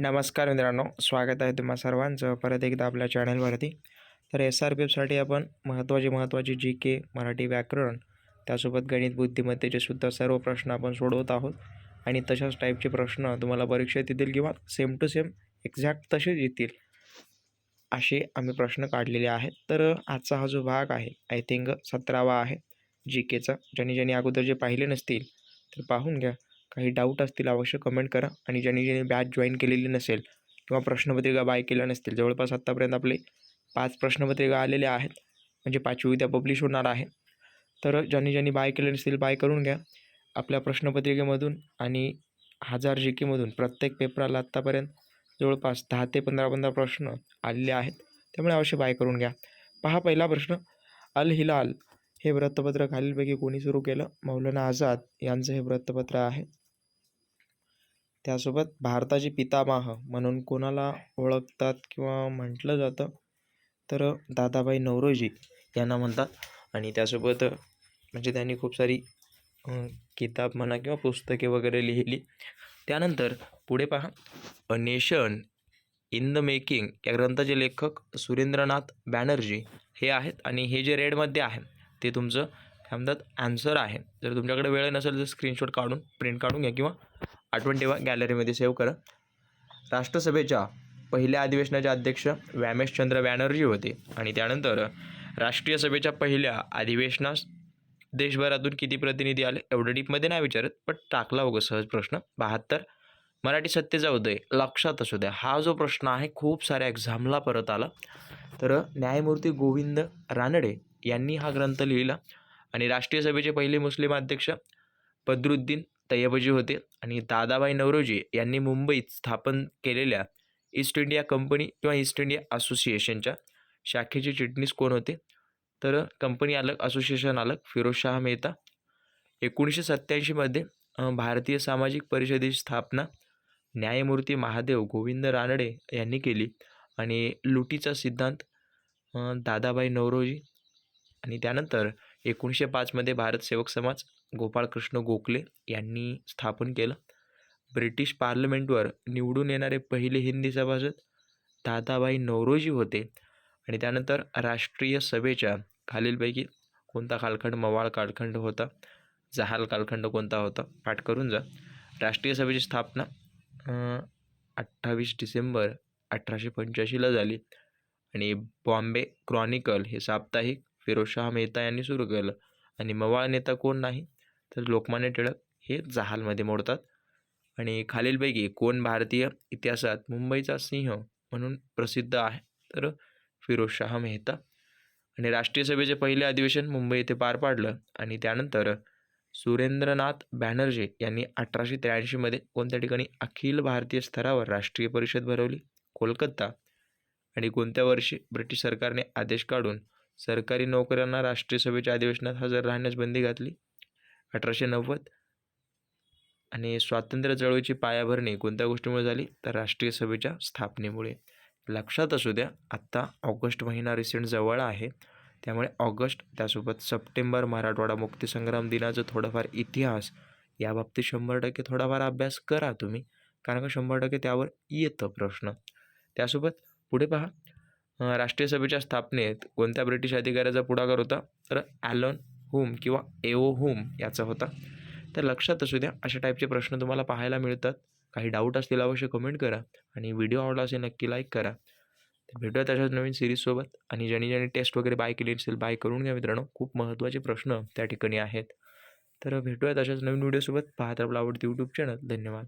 नमस्कार मित्रांनो स्वागत आहे तुम्हा सर्वांचं. परत एकदा आपल्या चॅनलवरती. तर एस आर पी एफसाठी आपण महत्त्वाची महत्त्वाची जी के मराठी व्याकरण त्यासोबत गणित बुद्धिमत्तेचे सुद्धा सर्व प्रश्न आपण सोडवत आहोत. आणि तशाच टाईपचे प्रश्न तुम्हाला परीक्षेत येतील किंवा सेम टू सेम एक्झॅक्ट तसेच येतील असे आम्ही प्रश्न काढलेले आहेत. तर आजचा हा जो भाग आहे आय थिंक सतरावा आहे जी केचा ज्यांनी ज्यांनी अगोदर जे पाहिले नसतील तर पाहून घ्या. काही डाऊट असतील अवश्य कमेंट करा. आणि ज्यांनी ज्यांनी बॅच जॉईन केलेली नसेल किंवा प्रश्नपत्रिका बाय केल्या नसतील जवळपास आत्तापर्यंत आपले पाच प्रश्नपत्रिका आलेल्या आहेत म्हणजे पाचवी उद्या पब्लिश होणार आहे. तर ज्यांनी ज्यांनी बाय केले नसतील बाय करून घ्या. आपल्या प्रश्नपत्रिकेमधून आणि हजार जी केमधून प्रत्येक पेपराला आत्तापर्यंत जवळपास दहा ते पंधरा पंधरा प्रश्न आलेले आहेत. त्यामुळे अवश्य बाय करून घ्या. पहा पहिला प्रश्न. अल हिलाल हे वृत्तपत्र खालीलपैकी कोणी सुरू केलं? मौलाना आझाद यांचं हे वृत्तपत्र आहे. त्यासोबत भारताचे पितामह म्हणून कोणाला ओळखतात किंवा म्हटलं जातं? तर दादाभाई नवरोजी यांना म्हणतात. आणि त्यासोबत म्हणजे त्यांनी खूप सारी किताब म्हणा किंवा पुस्तके वगैरे लिहिली. त्यानंतर पुढे पहा. A nation in the making या ग्रंथाचे लेखक सुरेंद्रनाथ बॅनर्जी हे आहेत. आणि हे जे रेडमध्ये आहे ते तुमचं काय म्हणतात ॲन्सर आहे. जर तुमच्याकडे वेळ नसेल तर स्क्रीनशॉट काढून प्रिंट काढून घ्या किंवा आठवण ठेवा गॅलरीमध्ये सेव्ह करा. राष्ट्रसभेच्या पहिल्या अधिवेशनाचे अध्यक्ष व्यामेशचंद्र बॅनर्जी होते. आणि त्यानंतर राष्ट्रीय सभेच्या पहिल्या अधिवेशनास देशभरातून किती प्रतिनिधी आले एवढं डीपमध्ये नाही विचारत पण टाकला होगं सहज प्रश्न. बहात्तर. मराठी सत्तेचा उदय लक्षात असू द्या. हा जो प्रश्न आहे खूप साऱ्या एक्झामला परत आला. तर न्यायमूर्ती गोविंद रानडे यांनी हा ग्रंथ लिहिला. आणि राष्ट्रीय सभेचे पहिले मुस्लिम अध्यक्ष बद्रुद्दीन तय्यबजी होते. आणि दादाबाई नवरोजी यांनी मुंबईत स्थापन केलेल्या ईस्ट इंडिया कंपनी किंवा ईस्ट इंडिया असोसिएशनच्या शाखेचे चिटणीस कोण होते? तर कंपनी अलग असोसिएशन अलग फिरोजशाह मेहता. एकोणीसशे सत्त्याऐंशीमध्ये भारतीय सामाजिक परिषदेची स्थापना न्यायमूर्ती महादेव गोविंद रानडे यांनी केली. आणि लुटीचा सिद्धांत दादाबाई नवरोजी आणि त्यानंतर एकोणीसशे पाचमध्ये भारत सेवक समाज गोपाळकृष्ण गोखले यांनी स्थापन केलं. ब्रिटिश पार्लमेंटवर निवडून येणारे पहिले हिंदी सभासद दादाभाई नवरोजी होते आणि त्यानंतर राष्ट्रीय सभेच्या खालीलपैकी कोणता कालखंड मवाळ कालखंड होता जहाल कालखंड कोणता होता पाठ करून जा. राष्ट्रीय सभेची स्थापना अठ्ठावीस डिसेंबर अठराशे पंच्याऐंशीला झाली आणि बॉम्बे क्रॉनिकल हे साप्ताहिक फिरोजशाह मेहता यांनी सुरू केलं. आणि मवाळ नेता कोण नाही तर लोकमान्य टिळक हे जहालमध्ये मोडतात. आणि खालीलपैकी कोण भारतीय इतिहासात मुंबईचा सिंह म्हणून प्रसिद्ध आहे तर फिरोजशाह मेहता. आणि राष्ट्रीय सभेचे पहिले अधिवेशन मुंबई येथे पार पाडलं. आणि त्यानंतर सुरेंद्रनाथ बॅनर्जी यांनी अठराशे त्र्याऐंशीमध्ये कोणत्या ठिकाणी अखिल भारतीय स्तरावर राष्ट्रीय परिषद भरवली? कोलकाता. आणि कोणत्या वर्षी ब्रिटिश सरकारने आदेश काढून सरकारी नोकऱ्यांना राष्ट्रीय सभेच्या अधिवेशनात हजर राहण्यास बंदी घातली. अठराशे नव्वद आणि स्वातंत्र्य चळवळीची पायाभरणी कोणत्या गोष्टीमुळे झाली? तर राष्ट्रीय सभेच्या स्थापनेमुळे. लक्षात असू द्या आत्ता ऑगस्ट महिना रिसेंट जवळ आहे. त्यामुळे ऑगस्ट त्यासोबत सप्टेंबर मराठवाडा मुक्तीसंग्राम दिनाचं थोडाफार इतिहास याबाबतीत शंभर टक्के थोडाफार अभ्यास करा तुम्ही कारण का शंभर टक्के त्यावर येतं प्रश्न. त्यासोबत पुढे पहा राष्ट्रीय सभेच्या स्थापनेत कोणत्या ब्रिटिश अधिकाऱ्याचा पुढाकार होता? तर ॲलन हुम किंवा एओ हुम याचा होता. तर लक्षात असू द्या अशा टाईपचे प्रश्न तुम्हाला पाहायला मिळतात. काही डाऊट असतील अवश्य कमेंट करा आणि व्हिडिओ आवडला असेल नक्की लाईक करा. तर भेटूया तशाच नवीन सिरीजसोबत आणि ज्यांनी ज्यांनी टेस्ट वगैरे बाय केली असेल बाय करून घ्या मित्रांनो. खूप महत्त्वाचे प्रश्न त्या ठिकाणी आहेत. तर भेटूया तशाच नवीन व्हिडिओसोबत पाहत आपला आवडती यूट्यूब चॅनल धन्यवाद.